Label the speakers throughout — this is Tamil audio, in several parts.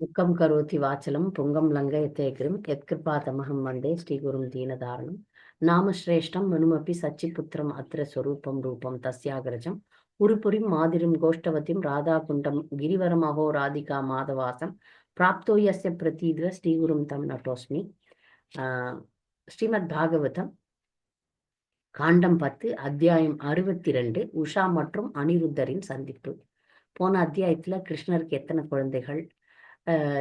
Speaker 1: துக்கம் கரோதி வாச்சலம் புங்கம் லங்கயத்தேகிரும் யத்கிருபாதமகம் வந்தே ஸ்ரீகுரும் தீனதாரணம். நாமஸ்ரேஷ்டம் மனுமப்பி சச்சிபுத்திரம் அத்திர ஸ்வரூபம் ரூபம் தஸ்யாகிரஜம். உருபுரிம் மாதிரிம் கோஷ்டவதிம் ராதாகுண்டம் கிரிவரம் அஹோ ராதிகா மாதவாசம். பிராப்தோ யஸ்ய பிரதீத்வ ஸ்ரீகுரும் தம் நட்டோஸ்மி. ஆஹ் ஸ்ரீமத் பாகவதம் காண்டம் பத்து அத்தியாயம் அறுபத்தி ரெண்டு உஷா மற்றும் அனிருத்தரின் சந்திப்பு. போன அத்தியாயத்துல கிருஷ்ணருக்கு எத்தனை குழந்தைகள்?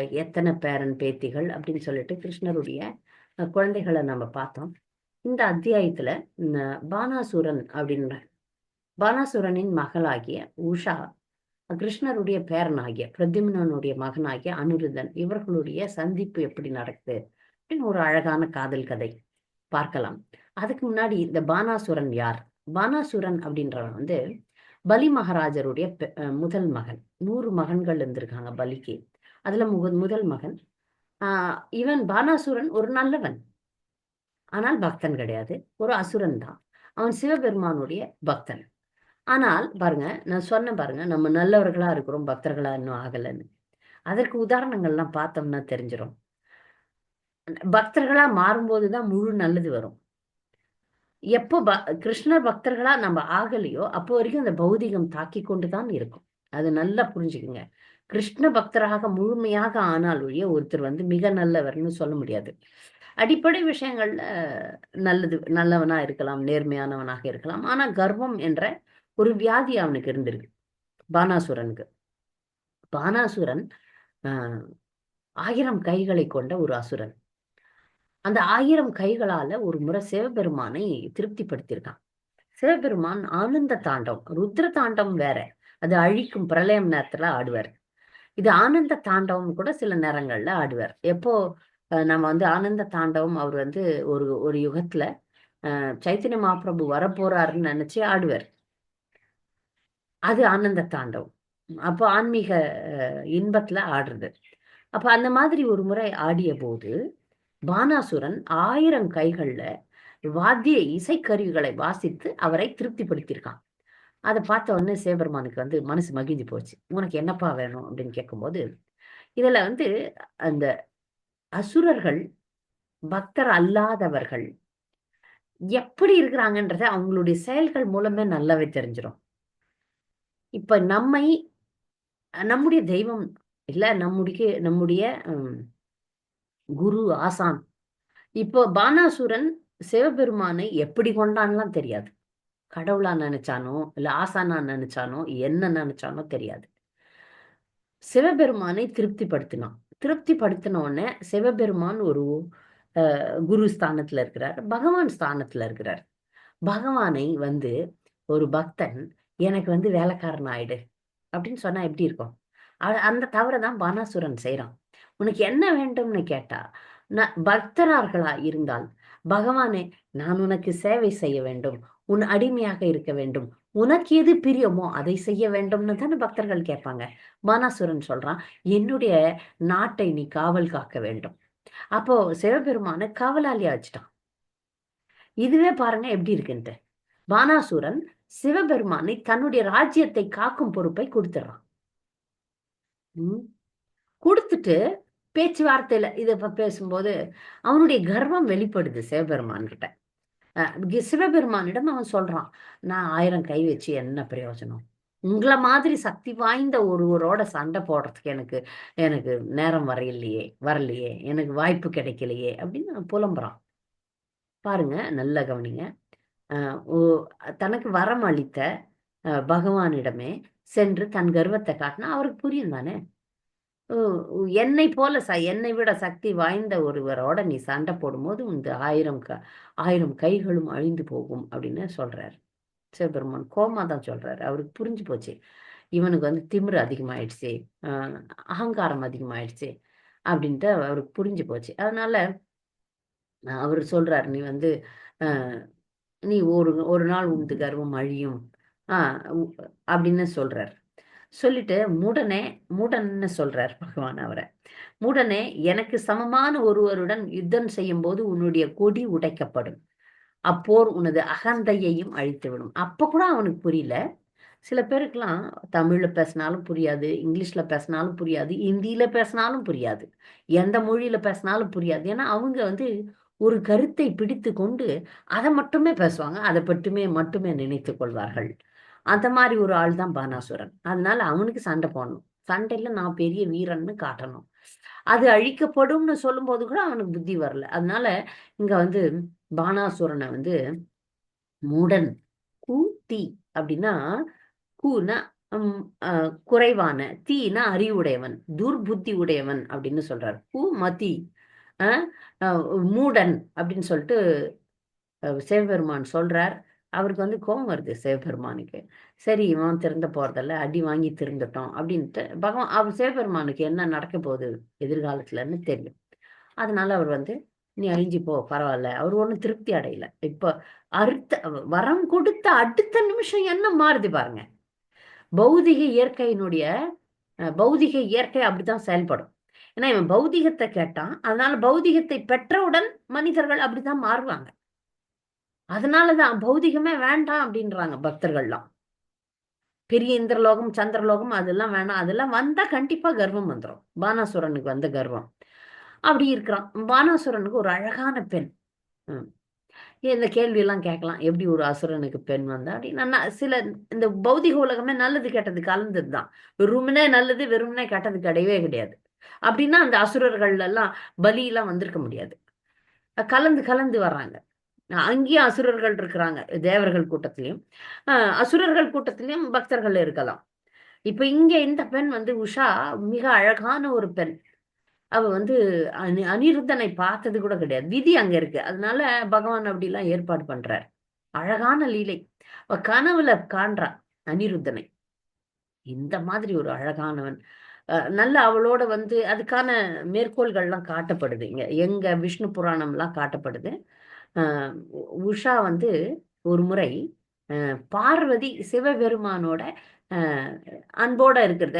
Speaker 1: எத்தனை பேரன் பேத்திகள் அப்படின்னு சொல்லிட்டு கிருஷ்ணருடைய குழந்தைகளை நம்ம பார்த்தோம். இந்த அத்தியாயத்துல பானாசுரன் அப்படின்ற பானாசுரனின் மகளாகிய உஷா கிருஷ்ணருடைய பேரனாகிய பிரத்யும்னனுடைய மகனாகிய அனுருதன் இவர்களுடைய சந்திப்பு எப்படி நடக்குது அப்படின்னு ஒரு அழகான காதல் கதை பார்க்கலாம். அதுக்கு முன்னாடி இந்த பானாசுரன் யார்? பானாசுரன் அப்படின்றவன் வந்து பலி மகாராஜருடைய பெ- முதல் மகன். நூறு மகன்கள் இருந்திருக்காங்க பலிக்கு. அதுல முக முதல் மகன். ஆஹ் இவன் பானாசுரன் ஒரு நல்லவன். ஆனால் பக்தன் கிடையாது. ஒரு அசுரன் தான். அவன் சிவபெருமானுடைய பக்தன். ஆனால் பாருங்க நான் சொன்னேன் பாருங்க நம்ம நல்லவர்களா இருக்கிறோம் பக்தர்களா இன்னும் ஆகலைன்னு. அதற்கு உதாரணங்கள்லாம் பார்த்தோம்னா தெரிஞ்சிடும் பக்தர்களா மாறும்போதுதான் முழு நல்லது வரும். எப்போ ப கிருஷ்ணர் பக்தர்களா நம்ம ஆகலையோ அப்போ வரைக்கும் அந்த பௌதிகம் தாக்கி கொண்டு தான் இருக்கும். அது நல்லா புரிஞ்சுக்குங்க. கிருஷ்ண பக்தராக முழுமையாக ஆனால் ஒழிய ஒருத்தர் வந்து மிக நல்லவர்னு சொல்ல முடியாது. அடிப்படை விஷயங்கள்ல நல்லது நல்லவனா இருக்கலாம் நேர்மையானவனாக இருக்கலாம். ஆனா கர்வம் என்ற ஒரு வியாதி அவனுக்கு இருந்திருக்கு. பானாசுரனுக்கு. பானாசுரன் ஆஹ் ஆயிரம் கைகளை கொண்ட ஒரு அசுரன். அந்த ஆயிரம் கைகளால ஒரு முறை சிவபெருமானை திருப்திப்படுத்தியிருக்கான். சிவபெருமான் ஆனந்த தாண்டவம் ருத்ர தாண்டவம் வேற. அது அழிக்கும் பிரளயம் நேரத்துல ஆடுவார். இது ஆனந்த தாண்டவம் கூட சில நேரங்கள்ல ஆடுவார். எப்போ நம்ம வந்து ஆனந்த தாண்டவம் அவர் வந்து ஒரு ஒரு யுகத்துல சைத்தன்ய மகாபிரபு வரப்போறாருன்னு நினைச்சு ஆடுவார். அது ஆனந்த தாண்டவம். அப்போ ஆன்மீக இன்பத்துல ஆடுறது. அப்ப அந்த மாதிரி ஒரு முறை ஆடிய போது பானாசுரன் ஆயிரம் கைகள்ல வாத்திய இசைக்கருவிகளை வாசித்து அவரை திருப்திப்படுத்தியிருக்கான். அதை பார்த்த உடனே சிவபெருமானுக்கு வந்து மனசு மகிழ்ந்து போச்சு. உனக்கு என்னப்பா வேணும்? அப்படின்னு கேட்கும்போது இதுல வந்து அந்த அசுரர்கள் பக்தர் அல்லாதவர்கள் எப்படி இருக்கிறாங்கன்றத அவங்களுடைய செயல்கள் மூலமே நல்லாவே தெரிஞ்சிடும் இப்ப நம்மை நம்முடைய தெய்வம் இல்ல நம்முடைய நம்முடைய குரு ஆசான். இப்போ பானாசுரன் சிவபெருமானை எப்படி கொண்டான்லாம் தெரியாது. கடவுளா நினைச்சானோ இல்ல ஆசானா நினைச்சானோ என்ன நினைச்சானோ தெரியாது. சிவபெருமானை திருப்திப்படுத்தினான். திருப்திப்படுத்தின உடனே சிவபெருமான் ஒரு குரு ஸ்தானத்துல இருக்கிறார் பகவான் ஸ்தானத்துல இருக்கிறார். பகவானை வந்து ஒரு பக்தன் எனக்கு வந்து வேலைக்காரன் ஆயிடு அப்படின்னு சொன்னா எப்படி இருக்கும்? அந்த தவறை தான் பானாசுரன் செய்யறான் உனக்கு என்ன வேண்டும்னு கேட்டா நான் பக்தரார்களா இருந்தால் பகவானே நான் உனக்கு சேவை செய்ய வேண்டும் உன் அடிமையாக இருக்க வேண்டும். உனக்கு எது பிரியமோ அதை செய்ய வேண்டும்னு தானே பக்தர்கள் கேட்பாங்க. பானாசுரன் சொல்றான் என்னுடைய நாட்டை நீ காவல் காக்க வேண்டும். அப்போ சிவபெருமான காவலாளியா வச்சுட்டான். இதுவே பாருங்க எப்படி இருக்குன்ட்டு. பானாசுரன் சிவபெருமானை தன்னுடைய ராஜ்யத்தை காக்கும் பொறுப்பை கொடுத்துடுறான். கொடுத்துட்டு பேச்சுவார்த்தையில இத பேசும்போது அவனுடைய கர்வம் வெளிப்படுது சிவபெருமான் கிட்ட சிவபெருமானிடம் அவன் சொல்றான் நான் ஆயிரம் கை வச்சு என்ன பிரயோஜனம்? உங்களை மாதிரி சக்தி வாய்ந்த ஒருவரோட சண்டை போடுறதுக்கு எனக்கு எனக்கு நேரம் வரையில்லையே வரலையே எனக்கு வாய்ப்பு கிடைக்கலையே அப்படின்னு நான் புலம்புறான். பாருங்க நல்ல கவனிங்க. ஓ- தனக்கு வரம் அளித்த பகவானிடமே சென்று தன் கர்வத்தை காட்டினா அவருக்கு புரியும் தானே என்னை போல ச என்னை விட சக்தி வாய்ந்த ஒருவரோட நீ சண்டை போடும்போது இந்த ஆயிரம் க ஆயிரம் கைகளும் அழிந்து போகும் அப்படின்னு சொல்றாரு. சிவபெருமான் கோமா தான் சொல்றாரு. அவருக்கு புரிஞ்சு போச்சு. இவனுக்கு வந்து திமிரு அதிகமாயிடுச்சு. அகங்காரம் அதிகமாயிடுச்சு அப்படின்ட்டு அவருக்கு புரிஞ்சு போச்சு. அதனால அவர் சொல்றாரு நீ வந்து நீ ஒரு ஒரு நாள் உனது கர்வம் அழியும். அப்படின்னு சொல்றாரு. சொல்லிட்டு மூடனே மூடன்னு சொல்றார் பகவான் அவரை. மூடனே எனக்கு சமமான ஒருவருடன் யுத்தம் செய்யும் போது உன்னுடைய கொடி உடைக்கப்படும். அப்போர் உனது அகந்தையையும் அழித்துவிடும். அப்ப கூட அவனுக்கு புரியல. சில பேருக்கெல்லாம் தமிழ்ல பேசினாலும் புரியாது இங்கிலீஷ்ல பேசினாலும் புரியாது ஹிந்தியில பேசினாலும் புரியாது எந்த மொழியில பேசினாலும் புரியாது. ஏன்னா அவங்க வந்து ஒரு கருத்தை பிடித்து கொண்டு அதை மட்டுமே பேசுவாங்க. அதை மட்டுமே மட்டுமே நினைத்து கொள்வார்கள். அந்த மாதிரி ஒரு ஆள் தான் பானாசுரன். அதனால அவனுக்கு சண்டை போடணும். சண்டையில நான் பெரிய வீரன்னு காட்டணும். அது அழிக்கப்படும்னு சொல்லும்போது கூட அவனுக்கு புத்தி வரல. அதனால இங்க வந்து பானாசுரனை வந்து மூடன் கூ தீ அப்படின்னா கூனா குறைவான தீனா அறிவுடையவன் துர்புத்தி உடையவன் அப்படின்னு சொல்றார். கு மதி மூடன் அப்படின்னு சொல்லிட்டு சிவபெருமான் சொல்றார். அவருக்கு வந்து கோபம் வருது சிவபெருமானுக்கு. சரி இவன் திருந்த போறதில்ல அடி வாங்கி திருந்தட்டும் அப்படின்ட்டு. பகவான் அவர் சிவபெருமானுக்கு என்ன நடக்க போகுது எதிர்காலத்துலன்னு தெரியும். அதனால அவர் வந்து நீ அழிஞ்சு போ பரவாயில்ல. அவர் ஒன்றும் திருப்தி அடையல. இப்போ அடுத்த வரம் கொடுத்த அடுத்த நிமிஷம் என்ன மாறுது பாருங்க. பௌதிக இயற்கையினுடைய பௌதிக இயற்கை அப்படிதான் செயல்படும். ஏன்னா இவன் பௌதிகத்தை கேட்டான். அதனால பௌதிகத்தை பெற்றவுடன் மனிதர்கள் அப்படிதான் மாறுவாங்க. அதனாலதான் பௌதிகமே வேண்டாம் அப்படின்றாங்க பக்தர்கள்லாம். பெரிய இந்திரலோகம் சந்திரலோகம் அதெல்லாம் வேணாம். அதெல்லாம் வந்தா கண்டிப்பா கர்வம் வந்துடும் பானாசுரனுக்கு வந்த கர்வம். அப்படி இருக்கிறான். பானாசுரனுக்கு ஒரு அழகான பெண். இந்த கேள்வியெல்லாம் கேட்கலாம். எப்படி ஒரு அசுரனுக்கு பெண் வந்தா அப்படின்னா சில இந்த பௌதிக உலகமே நல்லது கெட்டது கலந்தது தான் வெறுமனே நல்லது வெறுமனே கெட்டது கிடையவே கிடையாது. அப்படின்னா அந்த அசுரர்கள் எல்லாம் பலியெல்லாம் வந்திருக்க முடியாது. கலந்து கலந்து வர்றாங்க. அங்கேயும் அசுரர்கள் இருக்கிறாங்க தேவர்கள் கூட்டத்திலையும். அசுரர்கள் கூட்டத்திலையும் பக்தர்கள் இருக்கலாம். இப்ப இங்க இந்த பெண் வந்து உஷா மிக அழகான ஒரு பெண். அவ வந்து அனி அனிருத்தனை பார்த்தது கூட கிடையாது. விதி அங்க இருக்கு. அதனால பகவான் அப்படிலாம் ஏற்பாடு பண்றார். அழகான லீலை. அவ கனவுல காண்றா அனிருத்தனை. இந்த மாதிரி ஒரு அழகானவன். நல்ல அவளோட வந்து அதுக்கான மேற்கோள்கள்லாம் காட்டப்படுது. இங்க எங்க விஷ்ணு புராணம்லாம் காட்டப்படுது. உஷா வந்து ஒரு முறை பார்வதி சிவபெருமானோட அன்போட இருக்கிறத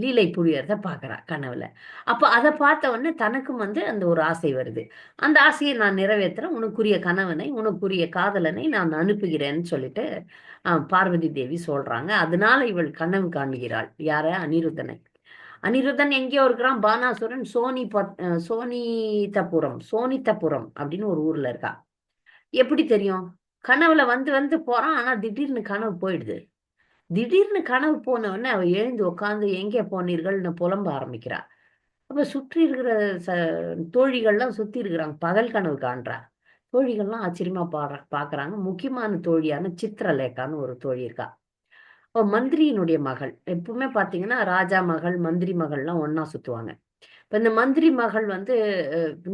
Speaker 1: லீலை புரியறத பார்க்குறா கனவுல. அப்போ அதை பார்த்த உடனே தனக்கும் வந்து அந்த ஒரு ஆசை வருது. அந்த ஆசையை நான் நிறைவேற்றுறேன் உனக்குரிய கணவனை உனக்குரிய காதலனை நான் அனுப்புகிறேன்னு சொல்லிட்டு பார்வதி தேவி சொல்றாங்க. அதனால இவள் கனவு காண்கிறாள். யார? அனிருத்தனை. அனிருதன் எங்கேயோ இருக்கிறான். பானாசுரன் சோனி சோனிதபுரம் சோனிதபுரம் அப்படின்னு ஒரு ஊர்ல இருக்கா. எப்படி தெரியும்? கனவுல வந்து வந்து போறான். ஆனா திடீர்னு கனவு போயிடுது. திடீர்னு கனவு போன உடனே அவ எழுந்து உட்காந்து எங்கே போனீர்கள்னு புலம்ப ஆரம்பிக்கிறா. அப்ப சுற்றி இருக்கிற ச தோழிகள்லாம் சுத்தி இருக்கிறாங்க. பகல் கனவு காண்றா. தோழிகள்லாம் ஆச்சரியமா பாடுற பாக்குறாங்க. முக்கியமான தோழியான சித்திரலேகான்னு ஒரு தோழி இருக்கா. அவ மந்திரியினுடைய மகள். எப்பவுமே பார்த்தீங்கன்னா ராஜா மகள் மந்திரி மகள்லாம் ஒன்னா சுத்துவாங்க. இப்போ இந்த மந்திரி மகள் வந்து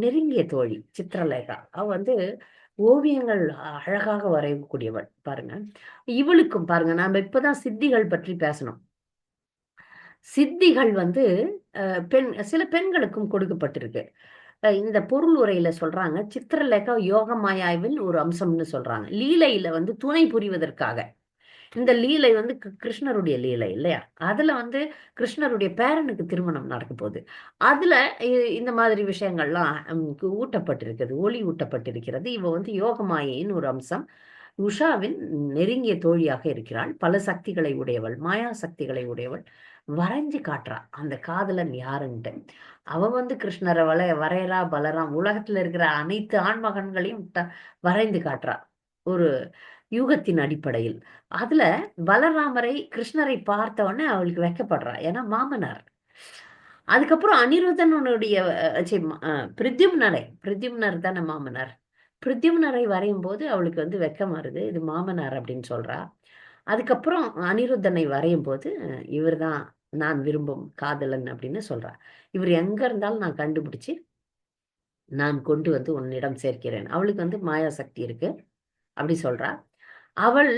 Speaker 1: நெருங்கிய தோழி சித்திரலேகா. அவ வந்து ஓவியங்கள் அழகாக வரையக்கூடியவள். பாருங்க. இவளுக்கும் பாருங்க நாம இப்பதான் சித்திகள் பற்றி பேசணும். சித்திகள் வந்து பெண் சில பெண்களுக்கும் கொடுக்கப்பட்டிருக்கு. இந்த பொருள் உரையில சொல்றாங்க சித்திரலேகா யோக மாயாவின் ஒரு அம்சம்னு சொல்றாங்க. லீலையில வந்து துணை புரிவதற்காக. இந்த லீலை வந்து கிருஷ்ணருடைய லீலை இல்லையா? அதுல வந்து கிருஷ்ணருடைய பேரனுக்கு திருமணம் நடக்க போகுது. அதுல இ- இந்த மாதிரி விஷயங்கள்லாம் ஊட்டப்பட்டிருக்கிறது ஒளி ஊட்டப்பட்டிருக்கிறது. இவ வந்து யோகமாயின் ஒரு அம்சம். உஷாவின் நெருங்கிய தோழியாக இருக்கிறாள். பல சக்திகளை உடையவள் மாயா சக்திகளை உடையவள். வரைஞ்சு காட்டுறா. அந்த காதலன் யாருன்ட்டு. அவ வந்து கிருஷ்ணரை வளைய வரையறா பலராம் உலகத்துல இருக்கிற அனைத்து ஆண்மகன்களையும் வரைந்து காட்டுறா. ஒரு யூகத்தின் அடிப்படையில். அதுல பலராமரை கிருஷ்ணரை பார்த்த உடனே அவளுக்கு வைக்கப்படுறா. ஏன்னா மாமனார். அதுக்கப்புறம் அனிருத்தனுடைய சரி ச்சீ, பிரத்யும்னரை. பிரத்யும்னர் தானே மாமனார். பிரத்யும்னரை வரையும் போது அவளுக்கு வந்து வெட்கம் வருது. இது மாமனார் அப்படின்னு சொல்றா. அதுக்கப்புறம் அனிருத்தனை வரையும் போது இவர்தான் நான் விரும்பும் காதலன் அப்படின்னு சொல்றா. இவர் எங்க இருந்தாலும் நான் கண்டுபிடிச்சு நான் கொண்டு வந்து உன்னிடம் சேர்க்கிறேன். அவளுக்கு வந்து மாயா சக்தி இருக்கு. அப்படி சொல்றா. அவள்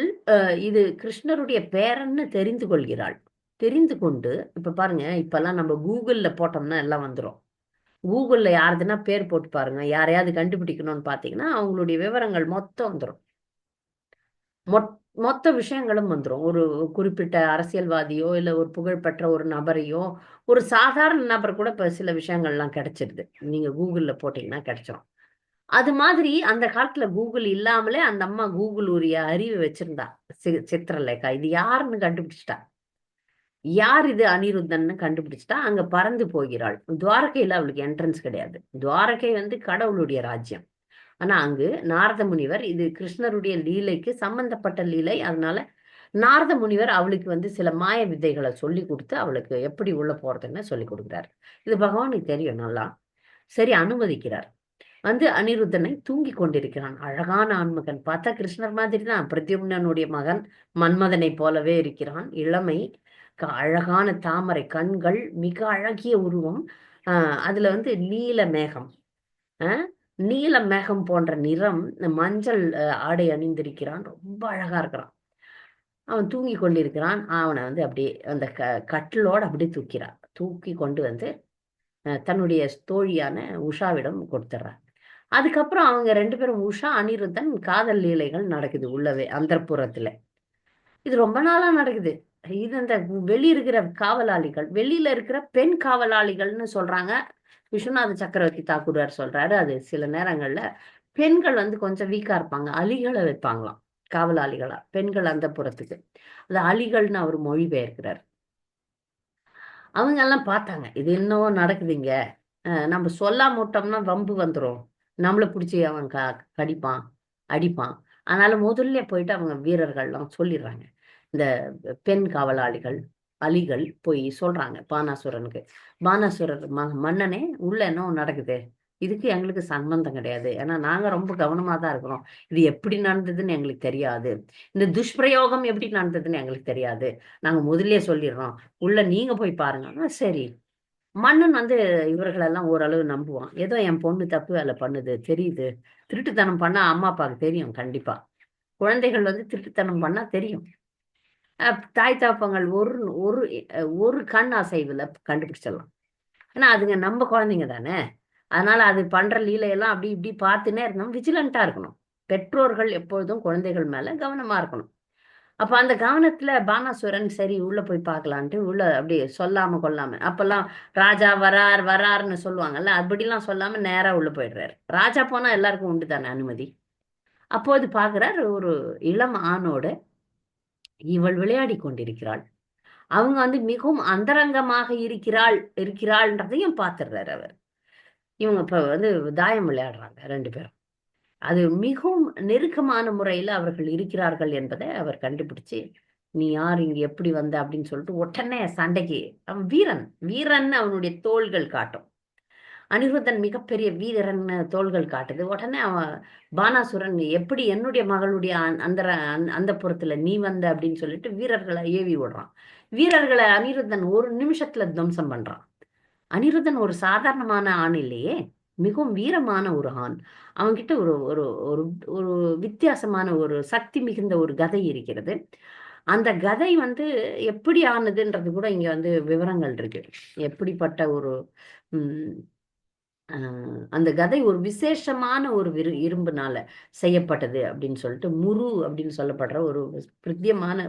Speaker 1: இது கிருஷ்ணருடைய பேரன்னு தெரிந்து கொள்கிறாள். தெரிந்து கொண்டு இப்ப பாருங்க இப்பெல்லாம் நம்ம கூகுள்ல போட்டோம்னா எல்லாம் வந்துரும். கூகுள்ல யாருதுன்னா பேர் போட்டு பாருங்க யாரையாவது கண்டுபிடிக்கணும்னு பாத்தீங்கன்னா அவங்களுடைய விவரங்கள் மொத்தம் வந்துரும். மொத் மொத்த விஷயங்களும் வந்துரும். ஒரு குறிப்பிட்ட அரசியல்வாதியோ இல்லை ஒரு புகழ்பெற்ற ஒரு நபரையோ ஒரு சாதாரண நபர் கூட இப்போ சில விஷயங்கள்லாம் கிடைச்சிருது. நீங்க கூகுளில் போட்டிங்கன்னா கிடைச்சிரும். அது மாதிரி அந்த காலத்துல கூகுள் இல்லாமலே அந்த அம்மா கூகுள் உரிய அறிவு வச்சிருந்தா சி- சித்திரலேகா. இது யாருன்னு கண்டுபிடிச்சிட்டா? யார் இது அனிருத்தன்னு கண்டுபிடிச்சிட்டா? அங்க பறந்து போகிறாள். துவாரகையில அவளுக்கு என்ட்ரன்ஸ் கிடையாது. துவாரகை வந்து கடவுளுடைய ராஜ்யம். ஆனா அங்கு நாரத முனிவர் இது கிருஷ்ணருடைய லீலைக்கு சம்பந்தப்பட்ட லீலை. அதனால நாரத முனிவர் அவளுக்கு வந்து சில மாய வித்தைகளை சொல்லி கொடுத்து அவளுக்கு எப்படி உள்ள போறதுன்னு சொல்லி கொடுக்குறாரு. இது பகவானுக்கு தெரியும் நல்லா. சரி அனுமதிக்கிறார். வந்து அனிருத்தனை தூங்கி கொண்டிருக்கிறான். அழகான ஆண்மகன். பார்த்தா கிருஷ்ணர் மாதிரி தான் பிரத்யும்னனுடைய மகன் மன்மதனை போலவே இருக்கிறான். இளமை க- அழகான தாமரை கண்கள் மிக அழகிய உருவம். ஆஹ் அதுல வந்து நீல மேகம். ஆஹ் நீல மேகம் போன்ற நிறம் மஞ்சள் ஆடை அணிந்திருக்கிறான். ரொம்ப அழகா இருக்கிறான். அவன் தூங்கி கொண்டிருக்கிறான். அவனை வந்து அப்படியே அந்த க கட்டிலோட அப்படியே தூக்கிறான் தூக்கி கொண்டு வந்து தன்னுடைய தோழியான உஷாவிடம் கொடுத்துட்றான் அதுக்கப்புறம் அவங்க ரெண்டு பேரும் உஷா அனிருத்தன் காதல் லீலைகள் நடக்குது உள்ளவே அந்தர்புறத்துல. இது ரொம்ப நாளா நடக்குது. இது இந்த வெளி இருக்கிற காவலாளிகள் வெளியில இருக்கிற பெண் காவலாளிகள்னு சொல்றாங்க. விஸ்வநாத சக்கரவர்த்தி தாக்கூரார் சொல்றாரு அது சில நேரங்கள்ல பெண்கள் வந்து கொஞ்சம் வீக்கா இருப்பாங்க. அலிகளை வைப்பாங்களாம் காவலாளிகளா பெண்கள் அந்த புறத்துக்கு அது அலிகள்னு அவர் மொழிபெயர்க்கிறார் அவங்க எல்லாம் பார்த்தாங்க இது என்னவோ நடக்குதுங்க நம்ம சொல்லாம விட்டோம்னா வம்பு வந்துடும் நம்மளை பிடிச்சி அவன் க கடிப்பான் அடிப்பான். அதனால முதல்ல போயிட்டு அவங்க வீரர்கள்லாம் சொல்லிடுறாங்க. இந்த பெண் காவலாளிகள் அலிகள் போய் சொல்றாங்க பானாசுரனுக்கு. பானாசுரர் ம மன்னனே உள்ள என்ன நடக்குது? இதுக்கு எங்களுக்கு சம்பந்தம் கிடையாது. ஏன்னா நாங்க ரொம்ப கவனமா தான் இருக்கிறோம். இது எப்படி நடந்ததுன்னு எங்களுக்கு தெரியாது. இந்த துஷ்பிரயோகம் எப்படி நடந்ததுன்னு எங்களுக்கு தெரியாது. நாங்க முதலே சொல்லிடுறோம். உள்ள நீங்க போய் பாருங்க. சரி. மன்னன் வந்து இவர்களெல்லாம் ஓரளவு நம்புவான். ஏதோ என் பொண்ணு தப்பு வேலை பண்ணுது தெரியுது. திருட்டுத்தனம் பண்ணா அம்மா அப்பாவுக்கு தெரியும் கண்டிப்பா. குழந்தைகள் வந்து திருட்டுத்தனம் பண்ணா தெரியும். தாய் தாப்பங்கள் ஒரு ஒரு ஒரு கண் அசைவுல கண்டுபிடிச்சிடலாம். ஏன்னா அதுங்க நம்ம குழந்தைங்க தானே. அதனால அது பண்ற லீலையெல்லாம் அப்படி இப்படி பார்த்துன்னே இருக்கணும். விஜிலண்டா இருக்கணும். பெற்றோர்கள் எப்பொழுதும் குழந்தைகள் மேல கவனமா இருக்கணும். அப்ப அந்த கவனத்துல பானாசுரன் சரி உள்ள போய் பார்க்கலான்ட்டு உள்ள அப்படியே சொல்லாம கொள்ளாம அப்பெல்லாம் ராஜா வரார் வராருன்னு சொல்லுவாங்கல்ல அப்படிலாம் சொல்லாம நேரா உள்ள போயிடுறாரு. ராஜா போனா எல்லாருக்கும் உண்டு தானே அனுமதி? அப்போது பார்க்கிறார் ஒரு இளம் ஆணோட இவள் விளையாடி கொண்டிருக்கிறாள். அவங்க வந்து மிகவும் அந்தரங்கமாக இருக்கிறாள் இருக்கிறாள்ன்றதையும் பார்த்துடுறாரு அவர். இவங்க இப்ப வந்து தாயம் விளையாடுறாங்க ரெண்டு பேரும். அது மிகவும் நெருக்கமான முறையில் அவர்கள் இருக்கிறார்கள் என்பதை அவர் கண்டுபிடிச்சு நீ யார்? இங்க எப்படி வந்த? அப்படின்னு சொல்லிட்டு உடனே சண்டைக்கு அவன் வீரன் வீரன் அவனுடைய தோள்கள் காட்டும். அனிருத்தன் மிகப்பெரிய வீரன் தோள்கள் காட்டுது. உடனே அவன் பானாசுரன் எப்படி என்னுடைய மகளுடைய அந்த அந்த புறத்துல நீ வந்த? அப்படின்னு சொல்லிட்டு வீரர்களை ஏவி விடுறான். வீரர்களை அனிருத்தன் ஒரு நிமிஷத்துல துவம்சம் பண்றான். அனிருத்தன் ஒரு சாதாரணமான ஆண் இல்லையே. மிகவும் வீரமான ஒரு ஆண். அவன்கிட்ட ஒரு ஒரு ஒரு ஒரு வித்தியாசமான ஒரு சக்தி மிகுந்த ஒரு கதை இருக்கிறது. அந்த கதை வந்து எப்படி ஆனதுன்றது கூட இங்க வந்து விவரங்கள் இருக்கு. எப்படிப்பட்ட ஒரு உம் ஆஹ் அந்த கதை ஒரு விசேஷமான ஒரு விரு இரும்புனால செய்யப்பட்டது அப்படின்னு சொல்லிட்டு முரு அப்படின்னு சொல்லப்படுற ஒரு பிரத்யமான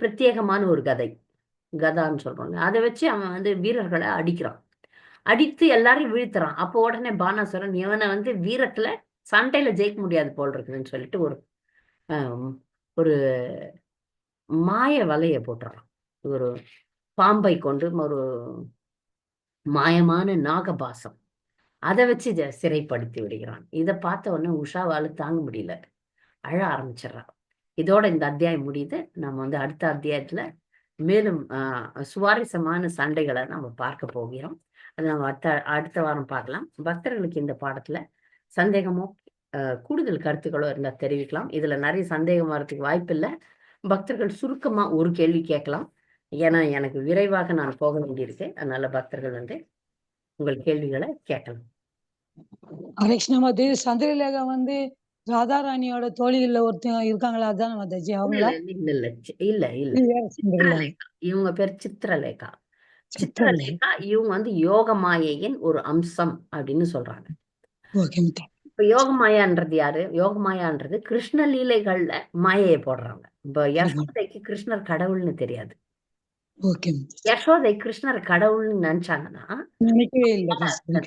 Speaker 1: பிரத்யேகமான ஒரு கதை. கதான்னு சொல்றாங்க. அதை வச்சு அவன் வந்து வீரர்களை அடிக்கிறான். அடித்து எல்லாரையும் வீழ்த்துறான். அப்போ உடனே பானாசுரன் இவனை வந்து வீரத்துல சண்டையில ஜெயிக்க முடியாது போல் இருக்குதுன்னு சொல்லிட்டு ஒரு ஒரு மாய வலைய போட்டுறான். ஒரு பாம்பை கொண்டு ஒரு மாயமான நாகபாசம். அதை வச்சு சிறைப்படுத்தி விடுகிறான். இதை பார்த்த உடனே உஷாவால் தாங்க முடியல. அழ ஆரம்பிச்சிடுறான். இதோட இந்த அத்தியாயம் முடியுது. நம்ம வந்து அடுத்த அத்தியாயத்துல மேலும் சுவாரஸ்யமான சண்டைகளை நம்ம பார்க்க போகிறோம். அது நம்ம அடுத்த அடுத்த வாரம் பார்க்கலாம். பக்தர்களுக்கு இந்த பாடத்துல சந்தேகமோ கூடுதல் கருத்துக்களோ இருந்தா தெரிவிக்கலாம். இதுல நிறைய சந்தேகம் வர்றதுக்கு வாய்ப்பில்லை பக்தர்கள் சுருக்கமா ஒரு கேள்வி கேட்கலாம். ஏன்னா எனக்கு விரைவாக நான் போக வேண்டியிருக்கு. அதனால பக்தர்கள் வந்து உங்கள் கேள்விகளை கேட்கலாம்.
Speaker 2: ஹரேஷ்ண மாதேவி சந்திரலேகா வந்து ராதாராணியோட தோழிகள்ல ஒருத்தங்க இருக்காங்களா? அதான் மாதாஜி
Speaker 1: இல்ல
Speaker 2: அவங்களா?
Speaker 1: இல்ல இல்ல இல்ல இல்ல. இவங்க பேர் சித்திரலேகா.
Speaker 2: சித்திரலேகா
Speaker 1: இவங்க வந்து யோக மாயையின் ஒரு அம்சம் அப்படின்னு சொல்றாங்க. இப்ப யோக மாயான்றது யாரு? யோக மாயான்றது கிருஷ்ண லீலைகள்ல மாயையை போடுறாங்க இப்ப யசோதைக்கு கிருஷ்ணர் கடவுள்னு தெரியாது. யசோதை கிருஷ்ணர் கடவுள்னு நினைச்சாங்கன்னா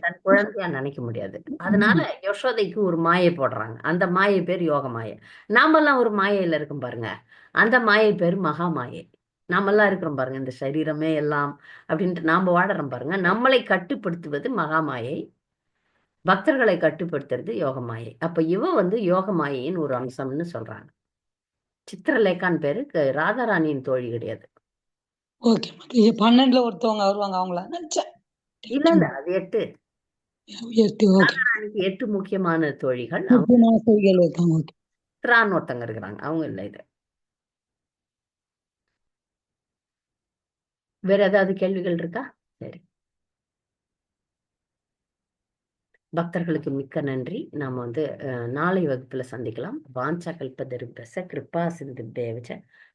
Speaker 1: தன் குழந்தையா நினைக்க முடியாது. அதனால யசோதைக்கு ஒரு மாயை போடுறாங்க. அந்த மாயை பேர் யோக மாயை. நாமெல்லாம் ஒரு மாயையில இருக்கும் பாருங்க. அந்த மாயை பேர் மகா மாயை. நாமெல்லாம் இருக்கிறோம் பாருங்க இந்த சரீரமே எல்லாம் அப்படின்ட்டு நாம வாடுறோம் பாருங்க. நம்மளை கட்டுப்படுத்துவது மகா மாயை பக்தர்களை கட்டுப்படுத்துறது யோக மாயை அப்ப இவ வந்து யோக மாயையின் ஒரு அம்சம்னு சொல்றாங்க. சித்திரலேகான் பேரு ராதாராணியின் தோழி கிடையாது.
Speaker 2: ஓகே பன்னெண்டுல ஒருத்தவங்க வருவாங்க அவங்கள.
Speaker 1: இல்ல இல்ல அது எட்டு.
Speaker 2: எட்டு
Speaker 1: முக்கியமான தோழிகள். ஒருத்தங்க இருக்கிறாங்க. அவங்க இல்ல இது. வேற ஏதாவது கேள்விகள் இருக்கா? சரி. பக்தர்களுக்கு மிக்க நன்றி. நாம வந்து நாளை வகுப்புல சந்திக்கலாம். வாஞ்சா கல்பதருபச கிருபா சிந்து தேவச்ச.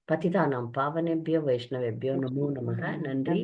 Speaker 1: பதிதா நாம் பாவனேபியோ வைஷ்ணவேபியோ நமோ நமக நன்றி.